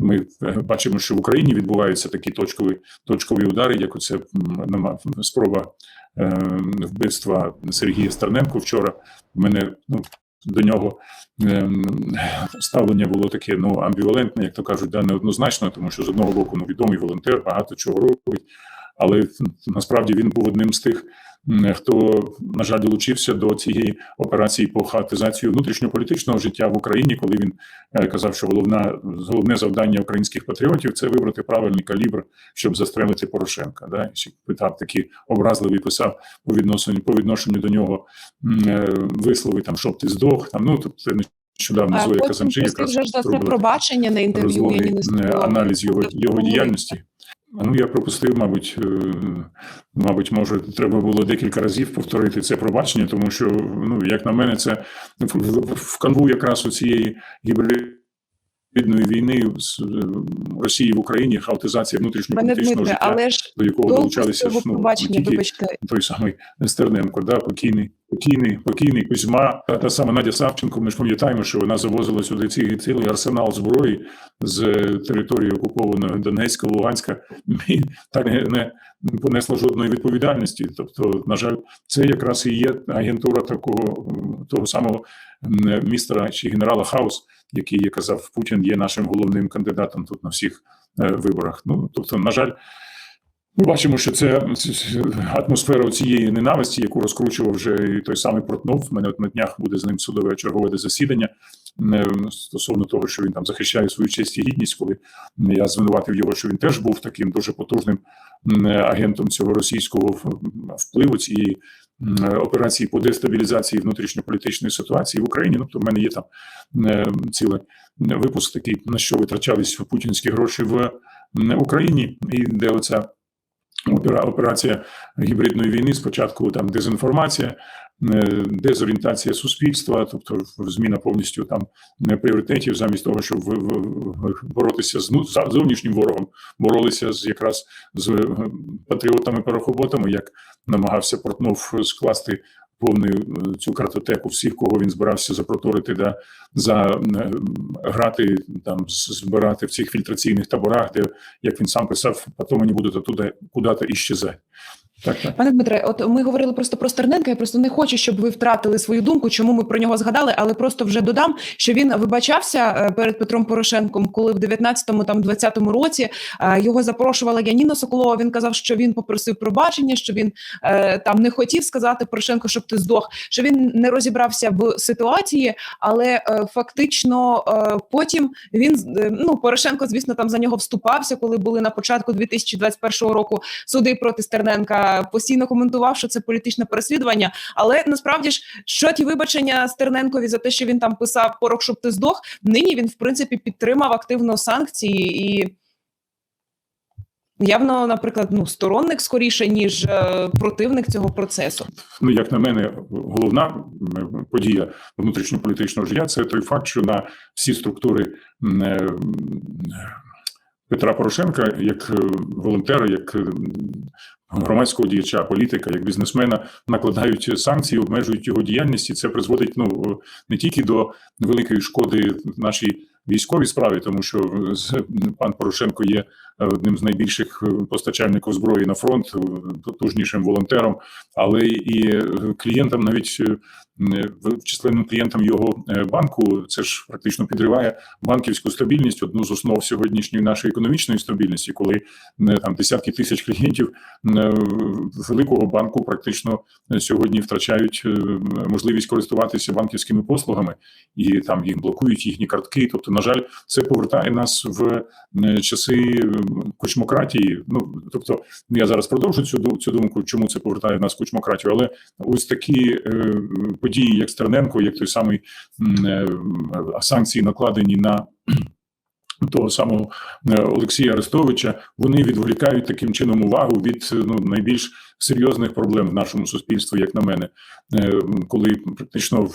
Ми е, бачимо, що в Україні відбуваються такі точкові точкові удари, як оце спроба е, вбивства Сергія Стерненко вчора. Мене ну, до нього ем, ставлення було таке ну амбівалентне, як то кажуть, да, неоднозначно, тому що з одного боку ну, відомий волонтер, багато чого робить, але насправді він був одним з тих, хто, на жаль, долучився до цієї операції по хаотизації внутрішньополітичного життя в Україні, коли він е, казав, що головна головне завдання українських патріотів це вибрати правильний калібр, щоб застрелити Порошенка. Да? І питав такі образливі писав по відношенню по відношенню до нього е, вислови там, щоб ти здох. Там ну тобто це нещодавно Зоя Казанчи якраз вже за це пробачення на інтерв'ю розлогий Яніни е, аналіз його, його діяльності. Ну, я пропустив, мабуть, е, мабуть, може, треба було декілька разів повторити це пробачення, тому що, ну, як на мене, це в, канву якраз у цієї гібридної війни з е, Росії в Україні, хаотизація внутрішньополітичного життя, але ж до якого долучалися ж, ну, тільки вибачте, той самий Стерненко, да, покійний, покійний, покійний Кузьма, та, та сама Надя Савченко. Ми ж пам'ятаємо, що вона завозила сюди ці, цілий арсенал зброї з території окупованої Донецька, Луганська, і так не, не понесла жодної відповідальності. Тобто, на жаль, це якраз і є агентура такого того самого містера чи генерала Хаус, який я казав, Путін є нашим головним кандидатом тут на всіх е, виборах. Ну тобто, на жаль. Ми бачимо, що це атмосфера цієї ненависті, яку розкручував вже і той самий Портнов. У мене от на днях буде з ним судове чергове засідання е, стосовно того, що він там захищає свою честь і гідність, коли я звинуватив його, що він теж був таким дуже потужним агентом цього російського впливу цієї операції по дестабілізації внутрішньополітичної ситуації в Україні. Ну, то в мене є там цілий випуск такий, на що витрачались путінські гроші в Україні, і де оця операція гібридної війни. Спочатку там дезінформація, е, дезорієнтація суспільства, тобто зміна повністю там е, пріоритетів, замість того, щоб боротися з ну, зовнішнім ворогом, боролися з якраз з е, патріотами-парохоботами, як намагався Портнов скласти. Повну е, цю картотеку всіх, кого він збирався запроторити, да, за е, грати там, збирати в цих фільтраційних таборах, де як він сам писав, потім вони будуть оттуда куди-то іщезати. Так, так. Пане Дмитре, от ми говорили просто про Стерненка. Я просто не хочу, щоб ви втратили свою думку, чому ми про нього згадали, але просто вже додам, що він вибачався е, перед Петром Порошенком, коли в 19-му, там 20-му році е, його запрошувала Яніна Соколова. Він казав, що він попросив пробачення, що він е, там не хотів сказати Порошенко, щоб ти здох, що він не розібрався в ситуації, але фактично потім він ну Порошенко, звісно, там за нього вступався, коли були на початку 2021 року суди проти Стерненка. Постійно коментував, що це політичне переслідування. Але насправді ж що ті вибачення Стерненкові за те, що він там писав порох, щоб ти здох. Нині він в принципі підтримав активно санкції і. Явно, наприклад, ну сторонник скоріше ніж е, противник цього процесу. Ну, як на мене, головна подія внутрішньополітичного життя це той факт, що на всі структури е, Петра Порошенка, як е, волонтера, як е, громадського діяча, політика, як бізнесмена, накладають санкції, обмежують його діяльність, і це призводить ну не тільки до великої шкоди нашій військовій справі, тому що е, пан Порошенко є е, одним з найбільших е, постачальників зброї на фронт, е, потужнішим волонтером, але і клієнтам, навіть е, численним клієнтам його банку, це ж практично підриває банківську стабільність, одну з основ сьогоднішньої нашої економічної стабільності, коли там десятки тисяч клієнтів великого банку практично сьогодні втрачають можливість користуватися банківськими послугами, і там їх блокують їхні картки. Тобто, на жаль, це повертає нас в часи кучмократії. Ну тобто, ну, я зараз продовжу цю цю думку, чому це повертає нас кучмократію, але ось такі е, події, як Стерненко, як той самий е, санкції накладені на. Того самого е, Олексія Арестовича вони відволікають таким чином увагу від ну найбільш серйозних проблем в нашому суспільстві, як на мене, Е, коли практично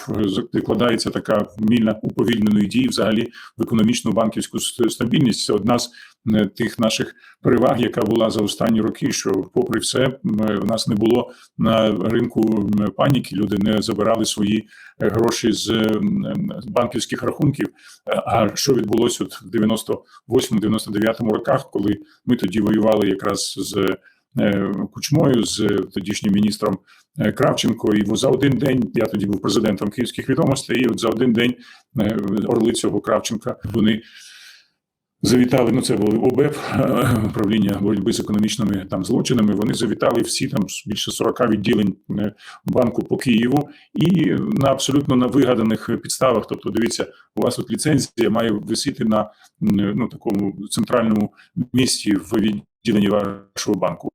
закладається така мільна уповільненої дії взагалі в економічну банківську стабільність. Це одна з е, тих наших переваг, яка була за останні роки. Що, попри все, в нас не було на ринку паніки. Люди не забирали свої е, гроші з банківських рахунків. А що відбулося от в 98-99 роках, коли ми тоді воювали якраз з Кучмою, з тодішнім міністром е, Кравченко, і за один день я тоді був президентом київських відомостей. І от за один день е, орли цього Кравченка вони завітали. Ну це було ОБЕП е, управління боротьби з економічними там злочинами. Вони завітали всі там більше 40 відділень е, банку по Києву, і на абсолютно на вигаданих підставах. Тобто, дивіться, у вас тут ліцензія має висіти на ну такому центральному місці в відділенні вашого банку.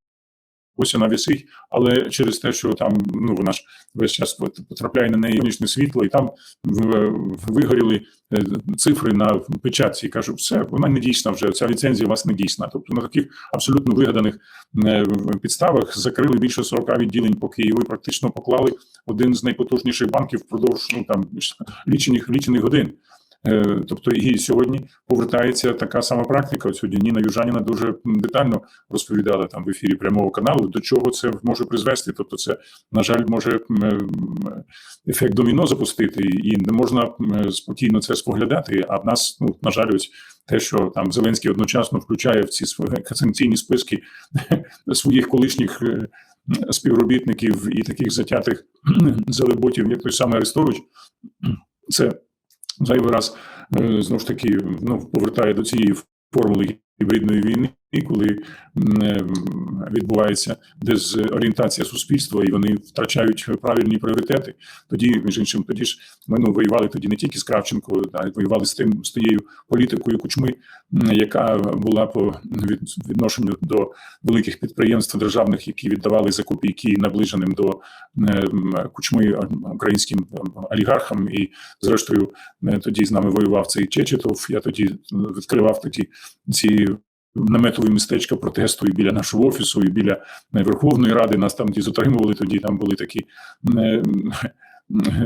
Ось вона висить, але через те, що там ну вона ж весь час потрапляє на неї сонячне світло, і там вигоріли е, цифри на печатці. І кажу, все, вона не дійсна вже. Ця ліцензія у вас не дійсна. Тобто на таких абсолютно вигаданих е, підставах закрили більше 40 відділень по Києву і практично поклали один з найпотужніших банків впродовж ну там лічених лічених годин. Е, Тобто і сьогодні повертається така сама практика. От сьогодні Ніна Южаніна дуже детально розповідала там в ефірі прямого каналу, до чого це може призвести. Тобто, це на жаль може ефект доміно запустити, і не можна спокійно це споглядати. А в нас, ну на жаль, ось те, що там Зеленський одночасно включає в ці свої санкційні списки своїх колишніх. е, Співробітників і таких затятих залеботів, як той самий Арестович, це зайвий раз е, знову ж таки ну, повертає до цієї формули гібридної війни, коли м, е, відбувається дезорієнтація суспільства, і вони втрачають правильні пріоритети. Тоді, між іншим, тоді ж ми ну, воювали тоді не тільки з Кравченко, а й воювали з тим з тією політикою кучми, яка була по від, відношенню до великих підприємств державних, які віддавали за копійки наближеним до е, кучми українським олігархам і Зрештою, е, тоді з нами воював цей Чечетов. Я тоді відкривав тоді ці наметові містечка протесту і біля нашого офісу, і біля е, Верховної Ради. Нас там ті затримували. Тоді там були такі е,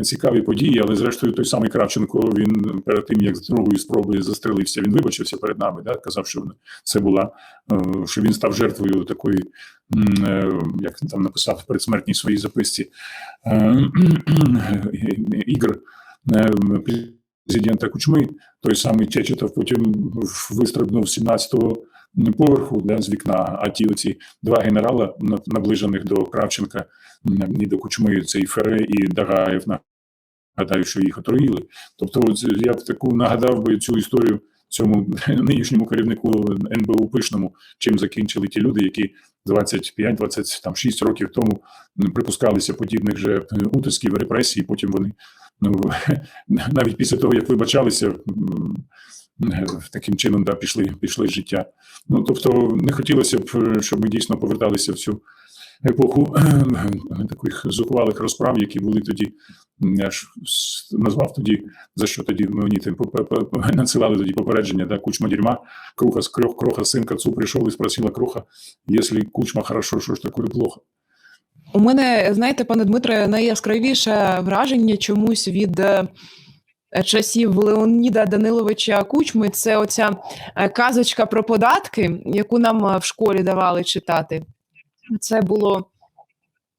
цікаві події. Але зрештою, той самий Кравченко він перед тим як з другої спроби застрелився, він вибачився перед нами. Да, казав, що це була е, що він став жертвою такої. е, Як він там написав в передсмертній своїй записці ігр президента Кучми, той самий Чечетов потім вистрибнув з 17-го поверху да, з вікна, а ті оці два генерала, наближених до Кравченка м, і до Кучми, цей Фере і Дагаєв, нагадаю, що їх отруїли. Тобто, я б таку нагадав би цю історію цьому нинішньому керівнику НБУ Пишному, чим закінчили ті люди, які 25-26 років тому припускалися подібних же е, утисків, репресій, потім вони ну, навіть після того, як вибачалися, таким чином да, пішли, пішли з життя. Ну, тобто, не хотілося б, е, щоб ми дійсно поверталися в цю епоху е, таких зухвалих розправ, які були тоді. Я ж назвав тоді, за що тоді по- надсилали тоді попередження, да, кучма дерьма, круха, с- крох, кроха, сын к отцу пришел и спросила кроха, если кучма хорошо, що ж такое плохо? У мене, знаєте, пане Дмитре, найяскравіше враження чомусь від е, часів Леоніда Даниловича Кучми це оця е, казочка про податки, яку нам е, в школі давали читати. Це було.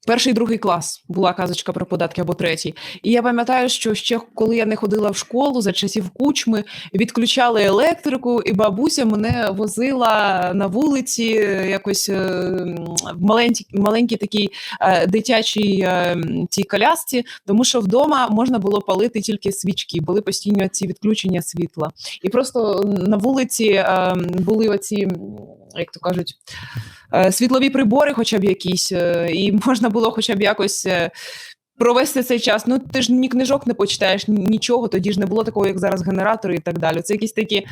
Перший другий клас була казочка про податки або третій. І я пам'ятаю, що ще коли я не ходила в школу за часів кучми, відключали електрику, і бабуся мене возила на вулиці е, якось е, в маленькій, маленькій такій е, дитячій цій колясці, тому що вдома можна було палити тільки свічки, були постійно ці відключення світла. І просто на вулиці були оці, як то кажуть, світлові прибори, хоча б якісь, е, і можна було хоча б якось. е, Провести цей час. Ну ти ж ні книжок не почитаєш, нічого. Тоді ж не було такого, як зараз генератори і так далі. Це якісь такі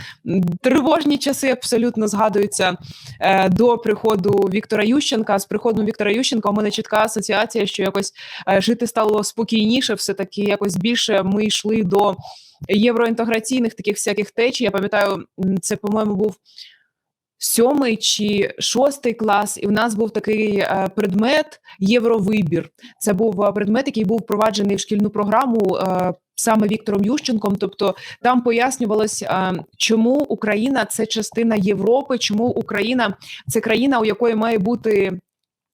тривожні часи, абсолютно згадуються е, до приходу Віктора Ющенка. З приходом Віктора Ющенка у мене чітка асоціація, що якось е, жити стало спокійніше, все таки якось більше ми йшли до євроінтеграційних таких всяких течій. Я пам'ятаю, це, по-моєму, був сьомий чи шостий клас, і в нас був такий е, предмет Євровибір. Це був е, предмет, який був впроваджений в шкільну програму е, саме Віктором Ющенком. Тобто там пояснювалось, чому Україна це частина Європи, чому Україна це країна, у якої має бути.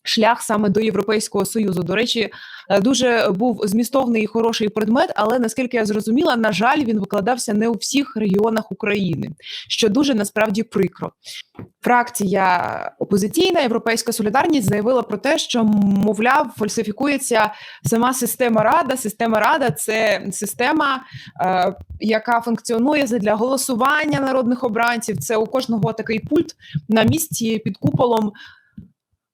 Шлях саме до Європейського союзу. До речі, е, дуже був змістовний і хороший предмет, але наскільки я зрозуміла, на жаль, він викладався не у всіх регіонах України, що дуже насправді прикро. Фракція опозиційна Європейська Солідарність заявила про те, що мовляв фальсифікується сама система Рада. Система Рада це система, е, яка функціонує для голосування народних обранців. Це у кожного такий пульт на місці під куполом.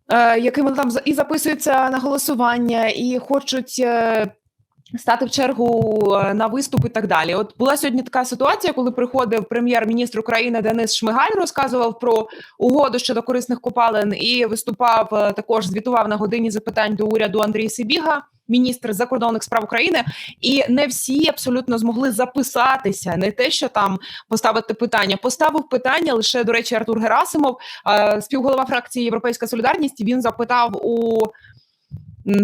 Е, Якими там і записуються на голосування, і хочуть е, стати в чергу е, на виступ і так далі. От була сьогодні така ситуація, коли приходив прем'єр-міністр України Денис Шмигаль, розказував про угоду щодо корисних копалин і виступав також. Звітував на годині запитань до уряду Андрій Сибіга, міністр закордонних справ України. І не всі абсолютно змогли записатися. Не те, що там поставити питання. Поставив питання лише до речі, Артур Герасимов, е, співголова фракції Європейська Солідарність. Він запитав у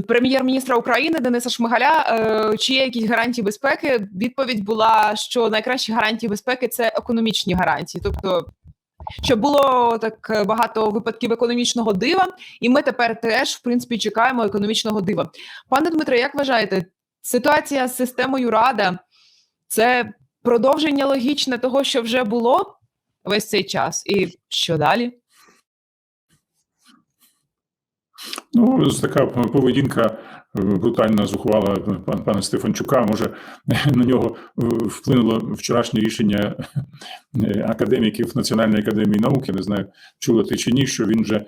прем'єр-міністра України Дениса Шмигаля, е, чи є якісь гарантії безпеки. Відповідь була, що найкращі гарантії безпеки це економічні гарантії, тобто. Щоб було так багато випадків економічного дива, і ми тепер теж в принципі чекаємо економічного дива. Пане Дмитре, як вважаєте, ситуація з системою Рада це продовження логічне того, що вже було весь цей час, і що далі? Ну, така поведінка е, брутальна зухвала пан пана Стефанчука. Може на нього е, вплинуло вчорашнє рішення е, академіків Національної академії наук. Я не знаю, чули ти чи ні, що він вже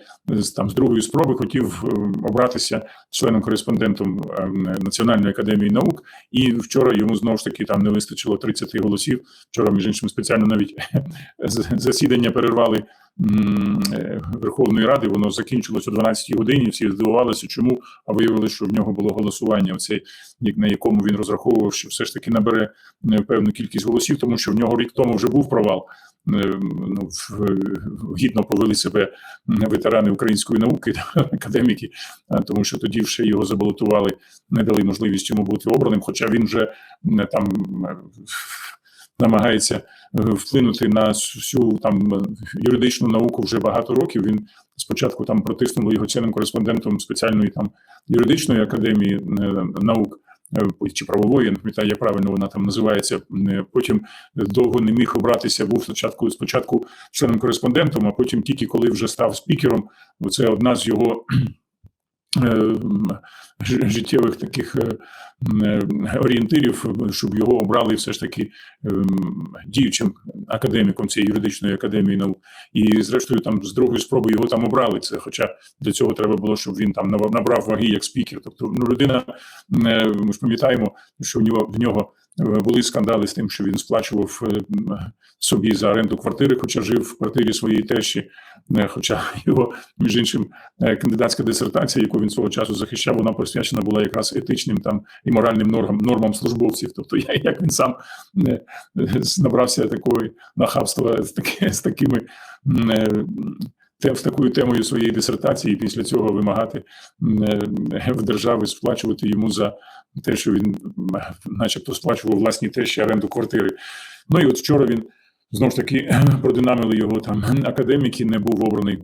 там з другої спроби хотів е, обратися членом кореспондентом е, Національної академії наук. І вчора йому знову ж таки там не вистачило 30 голосів. Вчора, між іншим, спеціально навіть засідання перервали. е, Верховної Ради воно закінчилось о 12 годині. Всі здивувалися, чому а виявилося, що в нього було голосування. Оце як на якому він розраховував, що все ж таки набере е, певну кількість голосів, тому що в нього рік тому вже був провал. Е, Ну, гідно повели себе ветерани української науки, академіки, а, тому що тоді вже його забалотували, не дали можливість йому бути обраним. Хоча він вже там е, намагається е, вплинути на всю там е, юридичну науку вже багато років. Він спочатку там протиснули його цінним кореспондентом спеціальної там юридичної академії е, наук. е, Чи правової, я не пам'ятаю, як правильно вона там називається. Е, Потім довго не міг обратися. Був спочатку спочатку членом кореспондентом, а потім тільки коли вже став спікером. Це одна з його життєвих таких е, е, орієнтирів, щоб його обрали все ж таки діючим академіком цієї юридичної академії наук. І зрештою, там з другої спроби його там обрали. Це, хоча для цього треба було, щоб він там набрав ваги як спікер. Тобто, ну людина, е, ми ж пам'ятаємо, що в нього в нього е, були скандали з тим, що він сплачував е, собі за оренду квартири, хоча жив в квартирі своєї тещі. Е, Хоча його, між іншим, е, кандидатська дисертація, яку він свого часу захищав, вона присвячена була якраз етичним там і моральним нормам, нормам службовців. Тобто, як він сам набрався такої нахабства з, таки, з такими з такою темою своєї дисертації, і після цього вимагати в держави сплачувати йому за те, що він, начебто, сплачував власні тещі оренду квартири. Ну і от вчора він знову ж таки продинамили його там академіки, не був обраний.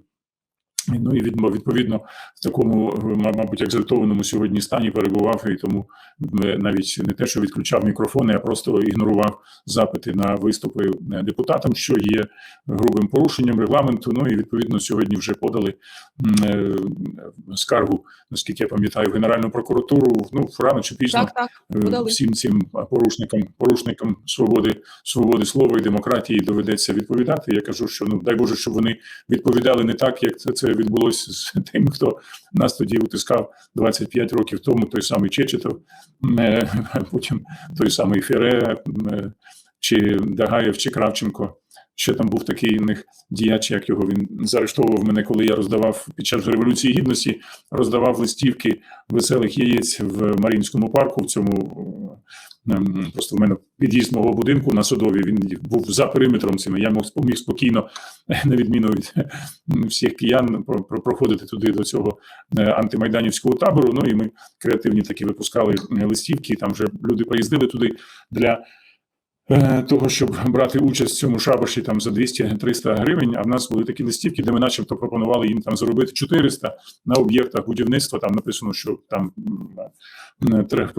Ну і відповідно в такому, е, мабуть, екзальтованому сьогодні стані перебував, і тому е, навіть не те, що відключав мікрофони, а просто ігнорував запити на виступи е, депутатам, що є грубим порушенням регламенту. Ну і відповідно сьогодні вже подали скаргу, наскільки я пам'ятаю, в Генеральну прокуратуру. Ну рано чи пізно Так, так. подали. всім цим порушникам, порушникам свободи, свободи слова і демократії доведеться відповідати. Я кажу, що ну дай Боже, щоб вони відповідали не так, як це, це відбулося з тим, хто нас тоді утискав 25 років тому. Той самий Чечетов, е, потім той самий Фере, е, чи Дагаєв, чи Кравченко. Ще там був такий у них діяч, як його він заарештовував мене, коли я роздавав під час революції гідності, роздавав листівки веселих яєць в Маріїнському парку. В цьому просто в мене під'їзд мого будинку на Садові. Він був за периметром цими. Я міг спокійно, на відміну від всіх киян, про- про- проходити туди до цього е, антимайданівського табору. Ну і ми креативні такі випускали листівки. Там вже люди приїздили туди для того, щоб брати участь в цьому шабаші там за 200-300 гривень. А в нас були такі листівки, де ми, начебто, пропонували їм там заробити 400 на об'єктах будівництва. Там написано, що там е,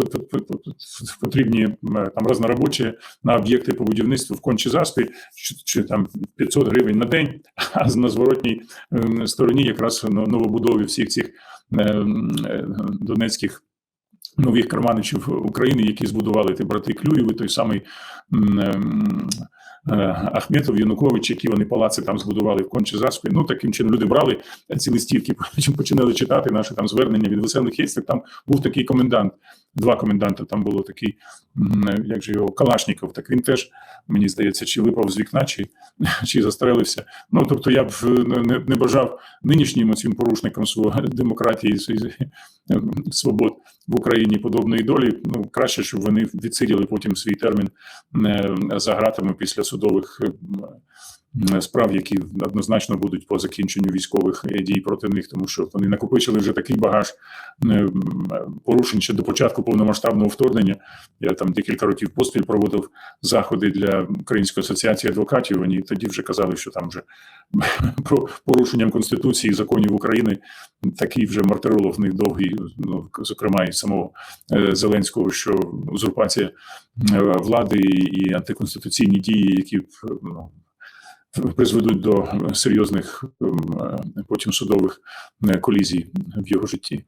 потрібні там розноробочі на об'єкти по будівництву в кончі заспі, чи, чи там 500 гривень на день. А на зворотній стороні якраз но- новобудові всіх цих ем, е, донецьких нових карманичів України, які збудували ті брати Клюєви, той самий ем, Ахметов, Янукович, які вони палаци там збудували в кончі заспі. Ну таким чином люди брали ці листівки, потім починали читати наші там звернення від веселих єстів. Там був такий комендант, два коменданти. Там було такий, як же його Калашніков. Так він теж мені здається, чи випав з вікна, чи, чи застрелився. Ну тобто, я б е, не, не бажав нинішнім цим порушникам свого демократії е, свобод в Україні подобної долі. Ну краще, щоб вони відсиділи потім свій термін е, за гратами після судових справ, які однозначно будуть по закінченню військових е, дій проти них, тому що вони накопичили вже такий багаж е, порушень ще до початку повномасштабного вторгнення. Я там декілька років поспіль проводив заходи для Української асоціації адвокатів. Вони тоді вже казали, що там вже про порушенням конституції і законів України такий вже мартиролог них довгий, ну зокрема і самого е, Зеленського, що узурпація е, влади і антиконституційні дії, які е, ну, призведуть до серйозних ем, е, потім судових е, колізій в його житті.